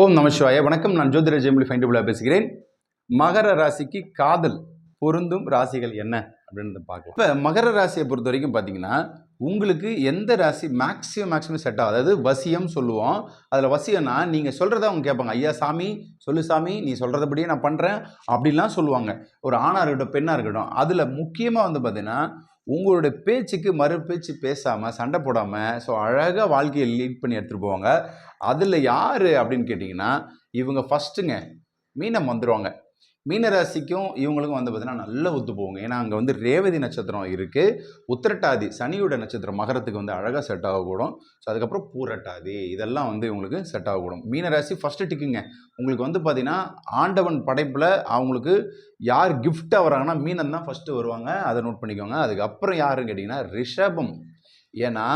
ஓம் நமசிவாய வணக்கம் நான் ஜோதிர ஜெமிலி ஃபைண்டபுளாக பேசுகிறேன். மகர ராசிக்கு காதல் பொருந்தும் ராசிகள் என்ன அப்படின்னு பார்க்கலாம். இப்போ மகர ராசியை பொறுத்த வரைக்கும் பார்த்தீங்கன்னா உங்களுக்கு எந்த ராசி மேக்ஸிமம் மேக்ஸிமம் செட் ஆகும் அதாவது வசியம் சொல்லுவோம். அதில் வசியம்னா நீங்கள் சொல்கிறத அவங்க கேட்பாங்க. ஐயா சாமி சொல்லு சாமி நீ சொல்கிறதபடியே நான் பண்ணுறேன் அப்படின்லாம் சொல்லுவாங்க. ஒரு ஆணாக இருக்கட்டும் பெண்ணாக இருக்கட்டும். அதில் முக்கியமாக வந்து பார்த்தீங்கன்னா உங்களுடைய பேச்சுக்கு மறு பேச்சு பேசாமல் சண்டை போடாமல் ஸோ அழகாக வாழ்க்கையை லீட் பண்ணி எடுத்துகிட்டு போவாங்க. அதில் யார் அப்படின்னு கேட்டிங்கன்னா இவங்க ஃபஸ்ட்டுங்க மீனம் வந்துடுவாங்க மீனராசிக்கும் இவங்களுக்கும் வந்து பார்த்தீங்கன்னா நல்ல ஒத்து போவாங்க ஏன்னா அங்கே வந்து ரேவதி நட்சத்திரம் இருக்குது உத்திரட்டாதி சனியோட நட்சத்திரம் மகரத்துக்கு வந்து அழகாக செட் ஆகக்கூடும். ஸோ அதுக்கப்புறம் பூரட்டாதி இதெல்லாம் வந்து இவங்களுக்கு செட் ஆகக்கூடும். மீனராசி ஃபஸ்ட்டு டிக்குங்க உங்களுக்கு வந்து பார்த்தீங்கன்னா ஆண்டவன் படைப்பில் அவங்களுக்கு யார் கிஃப்டாக வராங்கன்னா மீனம் தான் ஃபஸ்ட்டு வருவாங்க. அதை நோட் பண்ணிக்கோங்க. அதுக்கப்புறம் யாருன்னு கேட்டிங்கன்னா ரிஷபம். ஏன்னா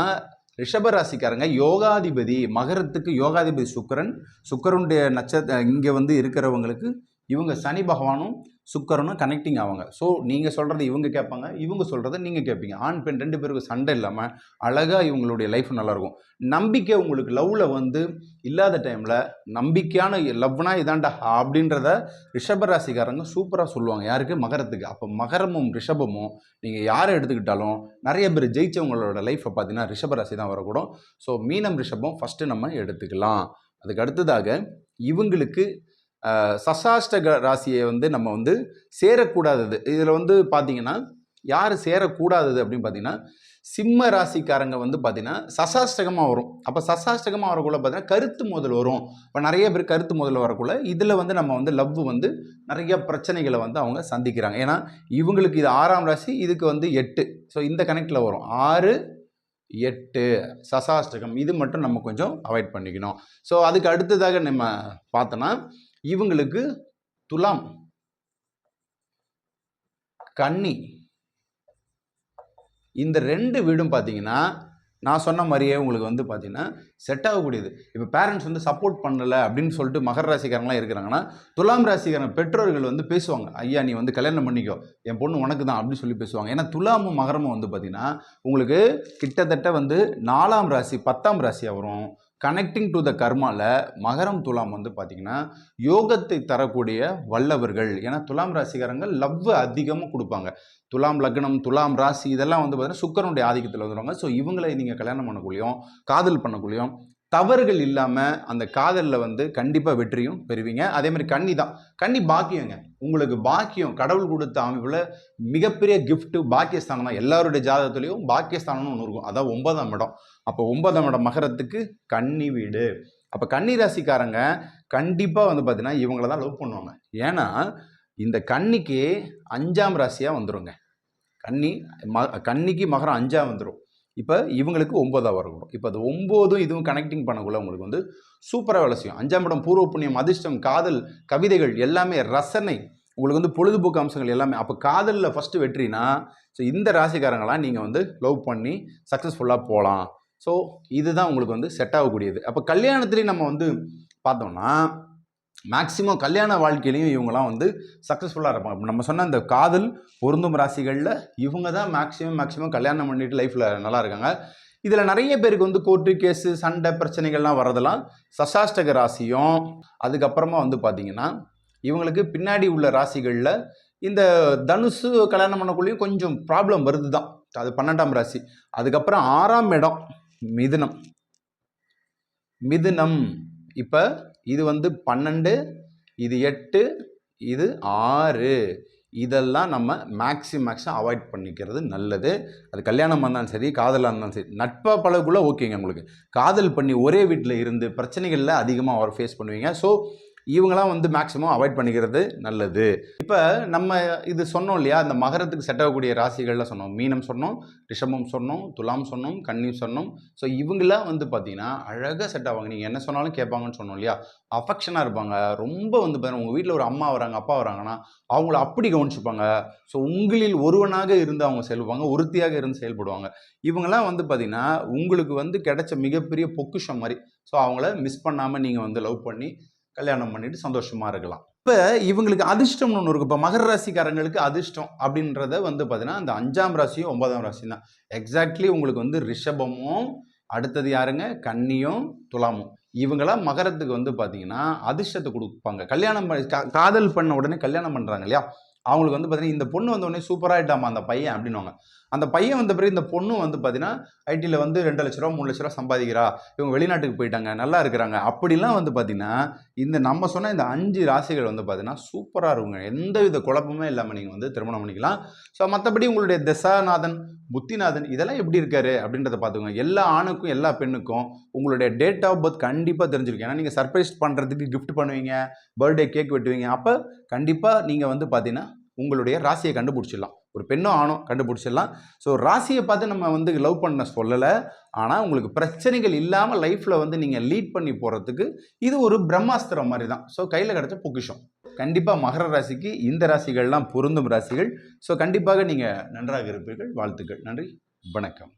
ரிஷப ராசிக்காரங்க யோகாதிபதி மகரத்துக்கு யோகாதிபதி சுக்கரன். சுக்கரனுடைய நட்சத்திர இங்கே வந்து இருக்கிறவங்களுக்கு இவங்க சனி பகவானும் சுக்கரனும் கனெக்டிங் ஆவாங்க ஸோ நீங்கள் சொல்கிறது இவங்க கேட்பாங்க இவங்க சொல்கிறத நீங்கள் கேட்பீங்க. ஆண் பெண் ரெண்டு பேருக்கும் சண்டை இல்லாமல் அழகாக இவங்களுடைய லைஃப் நல்லாயிருக்கும் நம்பிக்கை உங்களுக்கு லவ்வில் வந்து இல்லாத டைமில் நம்பிக்கையான லவ்னா இதாண்டா அப்படின்றத ரிஷப ராசிக்காரங்க சூப்பராக சொல்லுவாங்க. யாருக்கு? மகரத்துக்கு. அப்போ மகரமும் ரிஷபமும் நீங்கள் யாரை எடுத்துக்கிட்டாலும் நிறைய பேர் ஜெயிச்சவங்களோட லைஃப்பை பார்த்தீங்கன்னா ரிஷப ராசி தான் வரக்கூடும். ஸோ மீனம் ரிஷபம் ஃபஸ்ட்டு நம்ம எடுத்துக்கலாம். அதுக்கு அடுத்ததாக இவங்களுக்கு சசாஷ்டக ராசியை வந்து நம்ம வந்து சேரக்கூடாதது. இதில் வந்து பார்த்தீங்கன்னா யார் சேரக்கூடாதது அப்படின்னு பார்த்தீங்கன்னா சிம்ம ராசிக்காரங்க வந்து பார்த்தீங்கன்னா சசாஷ்டகமாக வரும். அப்போ சசாஷ்டகமாக வரக்குள்ள பார்த்தீங்கன்னா கருத்து முதல் வரும். இப்போ நிறைய பேர் கருத்து முதல் வரக்குள்ள இதில் வந்து நம்ம வந்து லவ் வந்து நிறைய பிரச்சனைகளை வந்து அவங்க சந்திக்கிறாங்க. ஏன்னா இவங்களுக்கு இது ஆறாம் ராசி இதுக்கு வந்து எட்டு. ஸோ இந்த கனெக்டில் வரும். ஆறு எட்டு சசாஷ்டகம் இது மட்டும் நம்ம கொஞ்சம் அவாய்ட் பண்ணிக்கணும். ஸோ அதுக்கு அடுத்ததாக நம்ம பார்த்தோன்னா இவங்களுக்கு துலாம் கன்னி. இந்த ரெண்டு வீடும் பார்த்தீங்கன்னா நான் சொன்ன மாதிரியே உங்களுக்கு வந்து பார்த்தீங்கன்னா செட் ஆகக்கூடியது. இப்போ பேரண்ட்ஸ் வந்து சப்போர்ட் பண்ணலை அப்படின்னு சொல்லிட்டு மகர ராசிக்காரங்களாம் இருக்கிறாங்கன்னா துலாம் ராசிக்காரங்க பெற்றோர்கள் வந்து பேசுவாங்க ஐயா நீ வந்து கல்யாணம் பண்ணிக்கோ என் பொண்ணு உனக்கு தான் அப்படின்னு சொல்லி பேசுவாங்க. ஏன்னா துலாமும் மகரமும் வந்து பார்த்தீங்கன்னா உங்களுக்கு கிட்டத்தட்ட வந்து நாலாம் ராசி பத்தாம் ராசியாக வரும். கனெக்டிங் டு த கர்மாவில் மகரம் துலாம் வந்து பார்த்திங்கன்னா யோகத்தை தரக்கூடிய வல்லவர்கள். ஏன்னா துலாம் ராசிக்காரங்க லவ் அதிகமாக கொடுப்பாங்க. துலாம் லக்னம் துலாம் ராசி இதெல்லாம் வந்து பார்த்திங்கன்னா சுக்கரனுடைய ஆதிக்கத்தில் வந்துடுவாங்க ஸோ இவங்களை நீங்கள் கல்யாணம் பண்ணக்குள்ளேயும் காதல் பண்ணக்குள்ளேயும் தவறுகள் இல்லாமல் அந்த காதலில் வந்து கண்டிப்பாக வெற்றியும் பெறுவீங்க. அதே மாதிரி கன்னி தான். கன்னி பாக்கியங்க. உங்களுக்கு பாக்கியம் கடவுள் கொடுத்த அமைப்பில் மிகப்பெரிய கிஃப்ட்டு பாக்கியஸ்தானம் தான். எல்லாருடைய ஜாதகத்துலேயும் பாக்கியஸ்தானம்னு ஒன்று இருக்கும். அதான் ஒன்பதாம் இடம். அப்போ ஒன்பதாம் இடம் மகரத்துக்கு கன்னி வீடு. அப்போ கன்னி ராசிக்காரங்க கண்டிப்பாக வந்து பார்த்தீங்கன்னா இவங்கள தான் லவ் பண்ணுவாங்க. ஏன்னா இந்த கன்னிக்கு அஞ்சாம் ராசியாக வந்துருங்க. கன்னி ம கன்னிக்கு மகரம் அஞ்சாம் வந்துடும் இப்போ இவங்களுக்கு ஒம்போதாக வரக்கூடும் இப்போ அது ஒம்போதும் இதுவும் கனெக்டிங் பண்ணக்குள்ள உங்களுக்கு வந்து சூப்பராக வேலை செய்யும். அஞ்சாம் இடம் பூர்வ புண்ணியம் அதிர்ஷ்டம் காதல் கவிதைகள் எல்லாமே ரசனை உங்களுக்கு வந்து பொழுதுபோக்கு அம்சங்கள் எல்லாமே. அப்போ காதலில் ஃபஸ்ட்டு வெற்றினா ஸோ இந்த ராசிக்காரங்களாம் நீங்கள் வந்து லவ் பண்ணி சக்ஸஸ்ஃபுல்லாக போகலாம் ஸோ இதுதான் உங்களுக்கு வந்து செட் ஆகக்கூடியது. அப்போ கல்யாணத்துலேயும் நம்ம வந்து பார்த்தோம்னா மேக்ஸிமம் கல்யாண வாழ்க்கையிலையும் இவங்கலாம் வந்து சக்ஸஸ்ஃபுல்லாக இருப்பாங்க. நம்ம சொன்ன அந்த காதல் பொருந்தும் ராசிகளில் இவங்க தான் மேக்ஸிமம் மேக்ஸிமம் கல்யாணம் பண்ணிட்டு லைஃப்பில் நல்லா இருக்காங்க. இதில் நிறைய பேருக்கு வந்து கோர்ட்டு கேஸு சண்டை பிரச்சனைகள்லாம் வரதெல்லாம் சசாஷ்டக ராசியும். அதுக்கப்புறமா வந்து பார்த்தீங்கன்னா இவங்களுக்கு பின்னாடி உள்ள ராசிகளில் இந்த தனுசு கல்யாணம் பண்ணக்குள்ளேயும் கொஞ்சம் ப்ராப்ளம் வருது தான் அது பன்னெண்டாம் ராசி. அதுக்கப்புறம் ஆறாம் இடம் மிதுனம். மிதுனம். இப்போ இது வந்து பன்னெண்டு இது எட்டு இது ஆறு. இதெல்லாம் நம்ம மேக்ஸிமம் மேக்ஸிமம் அவாய்ட் பண்ணிக்கிறது நல்லது. அது கல்யாணமாக இருந்தாலும் சரி காதலாக இருந்தாலும் சரி நட்பாக பழகுள்ள ஓகேங்க உங்களுக்கு. காதல் பண்ணி ஒரே வீட்டில் இருந்து பிரச்சனைகளில் அதிகமாக அவர் ஃபேஸ் பண்ணுவீங்க. ஸோ இவங்களாம் வந்து மேக்ஸிமம் அவாய்ட் பண்ணிக்கிறது நல்லது. இப்போ நம்ம இது சொன்னோம் இல்லையா அந்த மகரத்துக்கு செட் ஆகக்கூடிய ராசிகள்லாம் சொன்னோம். மீனம் சொன்னோம் ரிஷபம் சொன்னோம் துலாம் சொன்னோம் கன்னி சொன்னோம். ஸோ இவங்களாம் வந்து பார்த்தீங்கன்னா அழகாக செட் ஆவாங்க. நீங்கள் என்ன சொன்னாலும் கேட்பாங்கன்னு சொன்னோம் இல்லையா? அஃபெக்ஷனாக இருப்பாங்க. ரொம்ப வந்து பார்த்தீங்கன்னா உங்கள் வீட்டில் ஒரு அம்மா வராங்க அப்பா வராங்கன்னா அவங்கள அப்படி கவனிச்சுப்பாங்க. ஸோ உங்களில் ஒருவனாக இருந்து அவங்க செல்வாங்க ஒருத்தியாக இருந்து செயல்படுவாங்க. இவங்கெல்லாம் வந்து பார்த்தீங்கன்னா உங்களுக்கு வந்து கிடைச்ச மிகப்பெரிய பொக்கிஷம் மாதிரி. ஸோ அவங்கள மிஸ் பண்ணாமல் நீங்கள் வந்து லவ் பண்ணி கல்யாணம் பண்ணிட்டு சந்தோஷமாக இருக்கலாம். இப்போ இவங்களுக்கு அதிர்ஷ்டம்னு ஒன்று இருக்குது இப்போ மகர ராசிக்காரங்களுக்கு அதிர்ஷ்டம் அப்படின்றத வந்து பார்த்தீங்கன்னா அந்த அஞ்சாம் ராசியும் ஒன்பதாம் ராசியும் தான். எக்ஸாக்ட்லி உங்களுக்கு வந்து ரிஷபமும் அடுத்தது யாருங்க? கன்னியும் துலாமும். இவங்களாம் மகரத்துக்கு வந்து பார்த்தீங்கன்னா அதிர்ஷ்டத்தை கொடுப்பாங்க. கல்யாணம் பண்ணி- கா- காதல் பண்ண உடனே கல்யாணம் பண்ணுறாங்க இல்லையா? அவங்களுக்கு வந்து பார்த்தீங்கன்னா இந்த பொண்ணு வந்தோடனே சூப்பராக சூப்பராகிட்டாமா அந்த பையன் அப்படின்னுவாங்க. அந்த பையன் வந்த பிறகு இந்த பொண்ணு வந்து பார்த்தீங்கன்னா ஐடியில் வந்து ரெண்டு லட்ச ரூபா மூணு லட்ச ரூபா சம்பாதிக்கிறா. இவங்க வெளிநாட்டுக்கு போயிட்டாங்க நல்லா இருக்கிறாங்க. அப்படிலாம் வந்து பார்த்தீங்கன்னா இந்த நம்ம சொன்ன இந்த அஞ்சு ராசிகள் வந்து பார்த்தீங்கன்னா சூப்பராக இருக்குங்க. எந்த வித குழப்பமே இல்லாமல் நீங்கள் வந்து திருமணம் பண்ணிக்கலாம். ஸோ மற்றபடி உங்களுடைய திசாநாதன் புத்திநாதன் இதெல்லாம் எப்படி இருக்காரு அப்படின்றத பார்த்துக்கோங்க. எல்லா ஆணுக்கும் எல்லா பெண்ணுக்கும் உங்களுடைய டேட் ஆஃப் பர்த் கண்டிப்பாக தெரிஞ்சிருக்கும். ஏன்னா நீங்கள் சர்ப்ரைஸ் பண்ணுறதுக்கு கிஃப்ட் பண்ணுவீங்க பர்த்டே கேக் வெட்டுவீங்க. அப்போ கண்டிப்பாக நீங்கள் வந்து பார்த்தீங்கன்னா உங்களுடைய ராசியை கண்டுபிடிச்சிடலாம். ஒரு பெண்ணோ ஆணோ கண்டுபிடிச்சிடலாம். ஸோ ராசியை பார்த்து நம்ம வந்து லவ் பண்ண சொல்லலை. ஆனால் உங்களுக்கு பிரச்சனைகள் இல்லாமல் லைஃப்பில் வந்து நீங்கள் லீட் பண்ணி போகிறதுக்கு இது ஒரு பிரம்மாஸ்திரம் மாதிரி தான். ஸோ கையில் கிடச்ச பொக்கிஷம். கண்டிப்பாக மகர ராசிக்கு இந்த ராசிகள்லாம் பொருந்தும் ராசிகள். ஸோ கண்டிப்பாக நீங்கள் நன்றாக இருப்பீர்கள். வாழ்த்துக்கள். நன்றி. வணக்கம்.